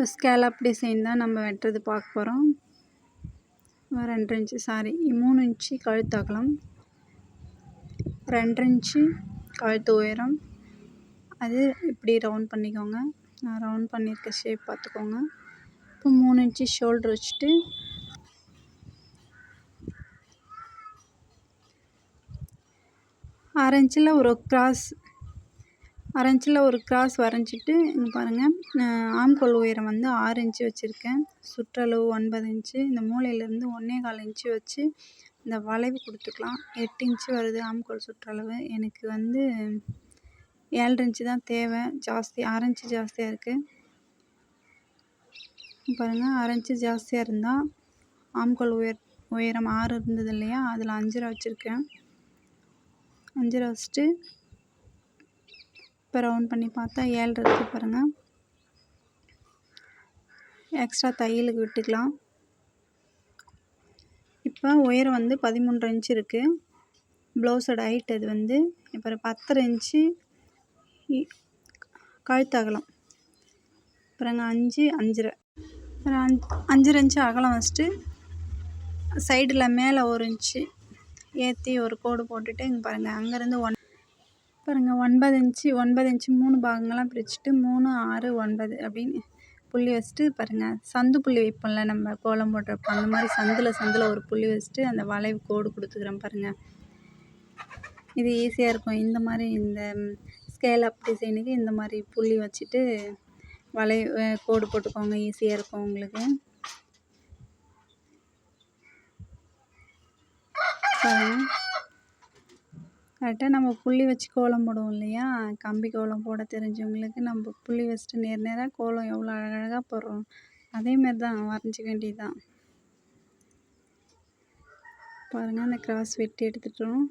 Scallop design தான் நம்ம வெட்டுறது பார்க்க போகிறோம் ரெண்டு இன்ச்சு சாரி மூணு இன்ச்சு கழுத்து அகலம். ரெண்டு இன்ச்சு கழுத்து உயரம். அது இப்படி ரவுண்ட் பண்ணிக்கோங்க. நான் ரவுண்ட் பண்ணியிருக்க ஷேப் பார்த்துக்கோங்க. இப்போ மூணு இன்ச்சு ஷோல்டர் வச்சுட்டு அரை இன்ச்சில் ஒரு கிராஸ் ஆரஞ்சில் ஒரு கிராஸ் வரைஞ்சிட்டு இங்கே பாருங்கள் ஆம்கோல் உயரம் வந்து ஆறு இன்ச்சு வச்சுருக்கேன். சுற்றளவு ஒன்பது இன்ச்சு. இந்த மூலையிலேருந்து ஒன்றே கால் இன்ச்சு வச்சு இந்த வளைவு கொடுத்துக்கலாம். எட்டு இன்ச்சு வருது ஆம்கோல் சுற்றளவு. எனக்கு வந்து ஏழரை இன்ச்சு தான் தேவை. ஜாஸ்தி ஆறு இன்ச்சு ஜாஸ்தியாக இருக்குது பாருங்கள் ஆறு இன்ச்சு ஜாஸ்தியாக இருந்தால் ஆம்கோல் உயர் உயரம் ஆறு இருந்தது இல்லையா? அதில் அஞ்சரை வச்சுருக்கேன். அஞ்சரை வச்சுட்டு இப்போ ரவுண்ட் பண்ணி பார்த்தா ஏழு இருக்குது பாருங்கள் எக்ஸ்ட்ரா தையலுக்கு விட்டுக்கலாம். இப்போ உயரம் வந்து பதிமூன்று இன்ச் இருக்குது ப்ளவுஸோட ஹைட் அது வந்து இப்போ பத்தரை இன்ச்சு கழுத்து அகலம் அப்புறங்க அஞ்சு அஞ்சரை. அஞ்சு அஞ்சரை இன்ச்சு அகலம் வச்சுட்டு சைடில் மேலே ஒரு இன்ச்சு ஏற்றி ஒரு கோடு போட்டுட்டு இங்கே பாருங்கள் அங்கேருந்து ஒன் பாருங்கள் ஒன்பது இன்ச்சு ஒன்பது இன்ச்சு மூணு பாகங்களாக பிரிச்சுட்டு மூணு ஆறு ஒன்பது அப்படின்னு புள்ளி வச்சுட்டு பாருங்கள் சந்து புள்ளி வைப்போம்ல நம்ம கோலம் போடுறப்போ அந்த மாதிரி சந்தில் சந்தில் ஒரு புள்ளி வச்சுட்டு அந்த வளைவு கோடு கொடுத்துக்கிறேன் பாருங்கள் இது ஈஸியாக இருக்கும். இந்த மாதிரி இந்த ஸ்கேல் அப் டிசைனுக்கு இந்த மாதிரி புள்ளி வச்சுட்டு வளை கோடு போட்டுக்கோங்க. ஈஸியாக இருக்கும் உங்களுக்கு. பாருங்கள் கரெக்டாக நம்ம புள்ளி வச்சு கோலம் போடுவோம் இல்லையா? கம்பி கோலம் போட தெரிஞ்சவங்களுக்கு நம்ம புள்ளி வச்சுட்டு நேர் நேராக கோலம் எவ்வளோ அழகழகாக போடுறோம். அதேமாரி தான் வரைஞ்சிக்க வேண்டியது தான் பாருங்கள் அந்த கிராஸ் வெட்டி எடுத்துட்டோம்.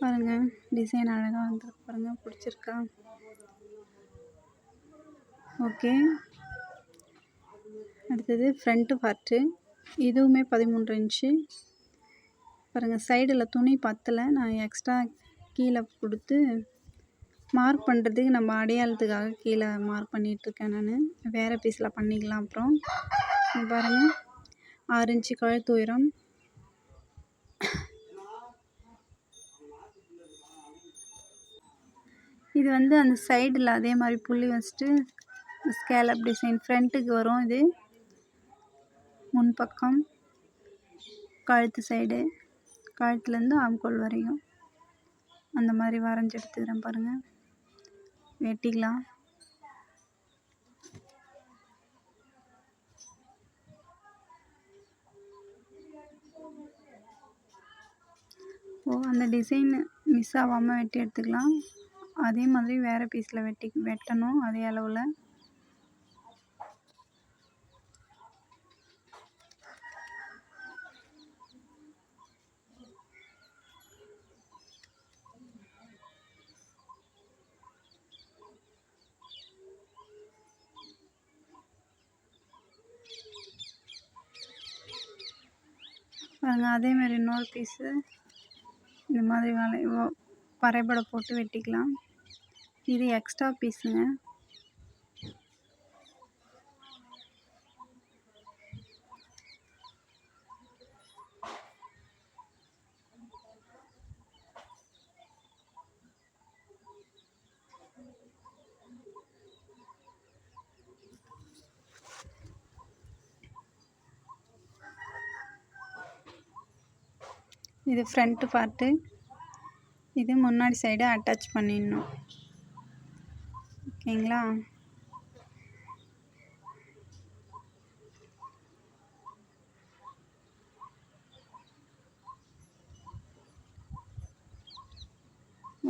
பாருங்கள் டிசைன் அழகாக வந்துருக்கு பாருங்கள் பிடிச்சிருக்கா? ஓகே அடுத்தது ஃப்ரண்ட்டு பார்ட்டு இதுவுமே பதிமூன்று இன்ச்சு பாருங்கள் சைடில் துணி பத்தலை. நான் எக்ஸ்ட்ரா கீழே கொடுத்து மார்க் பண்ணுறதுக்கு நம்ம அடையாளத்துக்காக கீழே மார்க் பண்ணிகிட்ருக்கேன் நான். வேறு பீஸில் பண்ணிக்கலாம் அப்புறம். பாருங்கள் ஆறு இன்ச்சு கழுத்து உயரம். இது வந்து அந்த சைடில் அதே மாதிரி புள்ளி வச்சுட்டு ஸ்கேலப் டிசைன் ஃப்ரண்ட்டுக்கு வரும் இது. முன்பக்கம் கழுத்து சைடு கழுத்துலேருந்து ஆம்கோல் வரையும். அந்த மாதிரி வரைஞ்சி எடுத்துக்கிறேன் பாருங்கள் வெட்டிக்கலாம். ஓ அந்த டிசைன் மிஸ் ஆகாமல் வெட்டி எடுத்துக்கலாம். அதே மாதிரி வேறு பீஸில் வெட்டி வெட்டணும் அதே அளவில். பாருங்கள் அதேமாதிரி இன்னொரு பீஸு. இந்த மாதிரி வளை வரைபடம் போட்டு வெட்டிக்கலாம். இது எக்ஸ்ட்ரா பீஸுங்க. இது ஃப்ரண்ட்டு பார்ட்டு இது முன்னாடி சைடு அட்டாச் பண்ணிடணும். ஓகேங்களா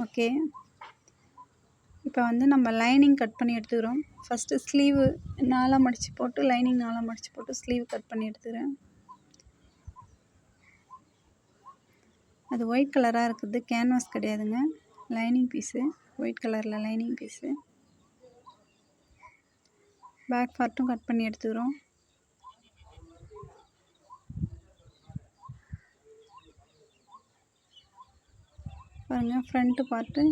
ஓகே. இப்போ வந்து நம்ம லைனிங் கட் பண்ணி எடுத்துக்கிறோம். ஃபஸ்ட்டு ஸ்லீவு நாலாக மடித்து போட்டு லைனிங் நாலாக மடித்து போட்டு ஸ்லீவ் கட் பண்ணி எடுத்துக்கிறேன். அது ஒயிட் கலராக இருக்குது. கேன்வாஸ் கிடையாதுங்க. Lining piece. ஒயிட் கலரில் லைனிங் பீஸு. பேக் பார்ட்டும் கட் பண்ணி எடுத்துக்கிறோம். பாருங்கள் ஃப்ரண்ட்டு பார்ட்டு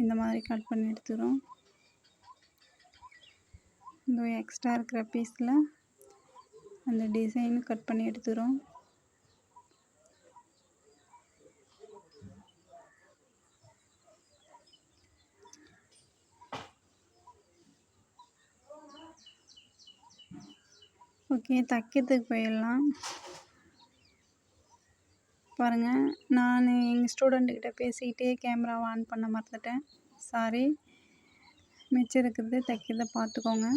இந்த மாதிரி கட் பண்ணி எடுத்துக்கிறோம். இந்த எக்ஸ்ட்ரா இருக்கிற பீஸில் அந்த டிசைனும் கட் பண்ணி எடுத்துக்கிறோம். ஓகே தைக்கிறதுக்கு போயிடலாம். பாருங்கள் நான் எங்கள் ஸ்டூடெண்ட்டுக்கிட்ட பேசிக்கிட்டே கேமராவை ஆன் பண்ண மறந்துட்டேன். சாரி மிச்சம் இருக்கிறது தைக்கிறத பார்த்துக்கோங்க.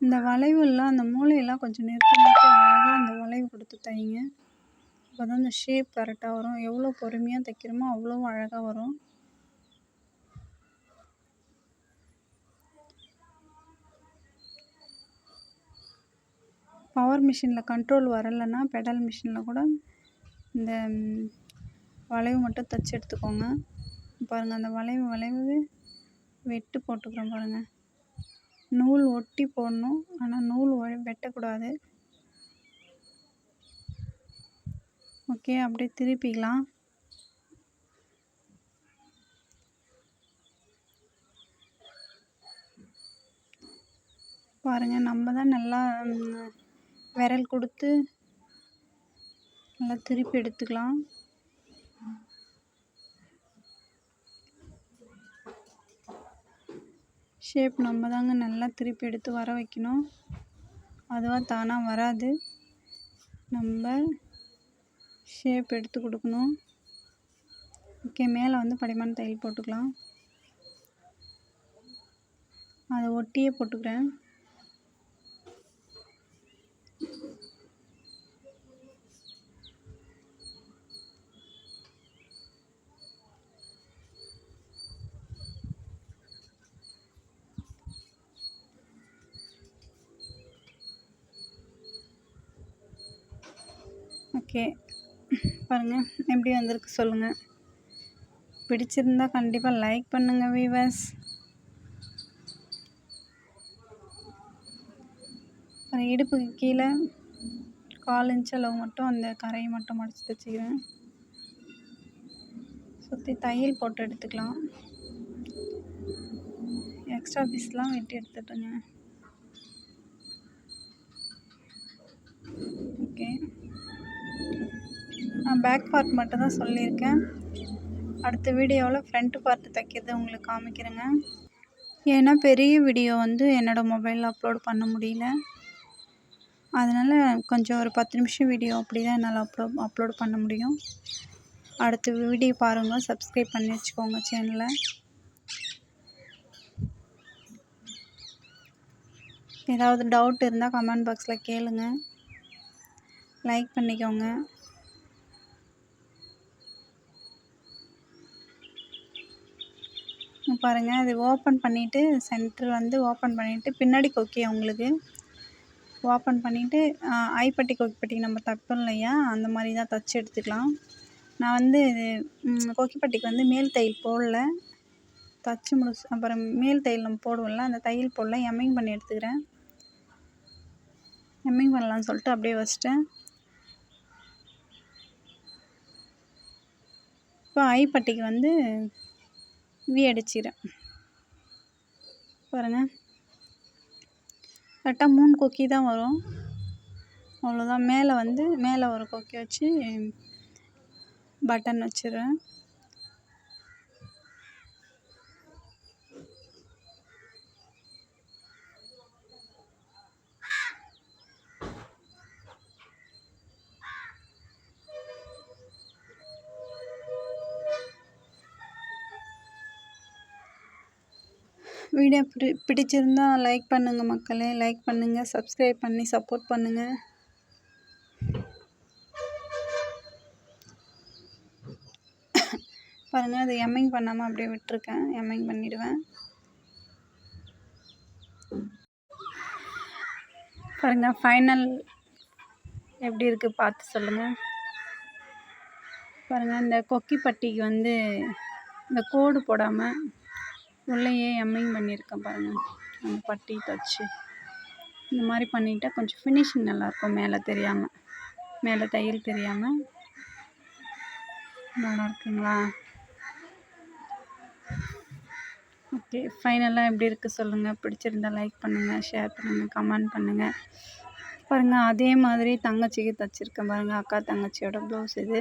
இந்த வளைவுலாம் அந்த மூலையெல்லாம் கொஞ்சம் நிறுத்தி நிறுத்தி அழகாக அந்த வளைவு கொடுத்து தைங்க. அப்போ தான் அந்த ஷேப் கரெக்டாக வரும். எவ்வளோ பொறுமையாக தைக்கிறோமோ அவ்வளோ அழகாக வரும். பவர் மிஷினில் கண்ட்ரோல் வரலைன்னா பெடல் மிஷினில் கூட இந்த வளைவு மட்டும் தைச்சி எடுத்துக்கோங்க. பாருங்கள் அந்த வளைவு வளைவு வெட்டு போட்டுக்கிறோம் பாருங்கள் நூல் ஒட்டி போடணும். ஆனால் நூல் வெட்டக்கூடாது. ஓகே அப்படியே திருப்பிக்கலாம். பாருங்கள் நம்ம தான் நல்லா விரல் கொடுத்து நல்லா திருப்பி எடுத்துக்கலாம். ஷேப் நம்ம தாங்க நல்லா திருப்பி எடுத்து வர வைக்கணும். அதுவாக தானாக வராது. நம்ம ஷேப் எடுத்து கொடுக்கணும். ஓகே மேலே வந்து படிமான தையல் போட்டுக்கலாம். அதை ஒட்டியே போட்டுக்கிறேன். ஓகே. பாருங்கள் எப்படி வந்திருக்கு சொல்லுங்கள் பிடிச்சிருந்தா கண்டிப்பாக லைக் பண்ணுங்கள் வீவர்ஸ் இடுப்புக்கு கீழே கால் இன்ச் அளவு மட்டும் அந்த கரையை மட்டும் மடித்து தைச்சிக்கிறேன் சுற்றி தையல் போட்டு எடுத்துக்கலாம். எக்ஸ்ட்ரா பீஸ்லாம் வெட்டி எடுத்துட்டுங்க. ஓகே. நான் பேக் பார்ட் மட்டும் தான் சொல்லியிருக்கேன். அடுத்த வீடியோவில் ஃப்ரண்ட் பார்ட் தைக்கிறது உங்களுக்கு காமிக்கிறேங்க. ஏன்னா பெரிய வீடியோ வந்து என்னோடய மொபைலில் அப்லோட் பண்ண முடியல. அதனால் கொஞ்சம் ஒரு பத்து நிமிஷம் வீடியோ அப்படி தான் என்னால் அப்லோ அப்லோட் பண்ண முடியும். அடுத்த வீடியோ பாருங்கள் சப்ஸ்கிரைப் பண்ணி வச்சுக்கோங்க சேனலை ஏதாவது டவுட் இருந்தால் கமெண்ட் பாக்ஸில் கேளுங்கள் லைக் பண்ணிக்கோங்க. பாருங்கள் அது ஓப்பன் பண்ணிவிட்டு சென்டர் வந்து ஓப்பன் பண்ணிவிட்டு பின்னாடி கொக்கி உங்களுக்கு. ஓப்பன் பண்ணிவிட்டு ஐப்பட்டி கொக்கிப்பட்டி நம்ம தைப்போம் இல்லையா? அந்த மாதிரி தான் தச்சு எடுத்துக்கலாம். நான் வந்து இது கொக்கிப்பட்டிக்கு வந்து மேல் தையல் போடல. தைச்சி முடிச்சு அப்புறம் மேல் தையல் நம்ம போடுவோம்ல அந்த தையல் போடல. எம்மிங் பண்ணி எடுத்துக்கிறேன். எம்மிங் பண்ணலான்னு சொல்லிட்டு அப்படியே வச்சிட்டேன். இப்போ ஐப்பட்டிக்கு வந்து வி அடிச்சிக்கிறேன் பாருங்கள் கரெக்டாக மூணு கொக்கி தான் வரும். அவ்வளோதான் மேலே வந்து மேலே ஒரு கொக்கி வச்சு பட்டன் வச்சிடுறேன் வீடியோ பிடி பிடிச்சிருந்தா லைக் பண்ணுங்கள் மக்களே. லைக் பண்ணுங்கள் சப்ஸ்கிரைப் பண்ணி சப்போர்ட் பண்ணுங்கள் பாருங்கள் அது எம்மிங் பண்ணாமல் அப்படியே விட்டுருக்கேன். எம்மிங் பண்ணிவிடுவேன் பாருங்கள் ஃபைனல் எப்படி இருக்குது பார்த்து சொல்லுங்கள் பாருங்கள் இந்த கொக்கி பட்டிக்கு வந்து இந்த கோடு போடாமல் உள்ளேயே எம்மிங் பண்ணியிருக்கேன் பாருங்கள் அந்த பட்டி தச்சு. இந்த மாதிரி பண்ணிட்டால் கொஞ்சம் ஃபினிஷிங் நல்லாயிருக்கும் மேலே தெரியாமல் மேலே தையல் தெரியாமல் நல்லா இருக்குங்களா ஓகே ஃபைனலாக எப்படி இருக்குது சொல்லுங்கள் பிடிச்சிருந்தா லைக் பண்ணுங்கள் ஷேர் பண்ணுங்கள் கமெண்ட் பண்ணுங்கள் பாருங்கள் அதே மாதிரி தங்கச்சிக்கு தைச்சிருக்கேன் பாருங்கள் அக்கா தங்கச்சியோட ப்ளவுஸ் இது.